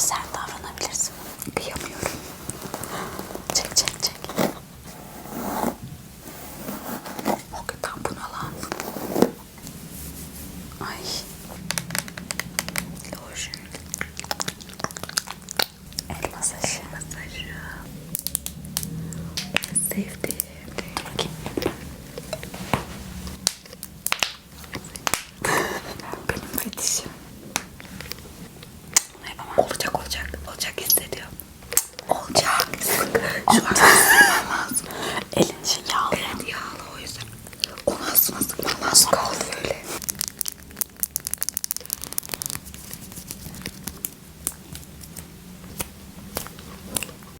biraz sert davranabilirsin. Kıyamıyorum. Çek çek çek. Hakikaten bunalan. Ay. Lotion. El masajı. Masajı. Sevdim. Benim fetişim. Bunu yapamam. Olacak.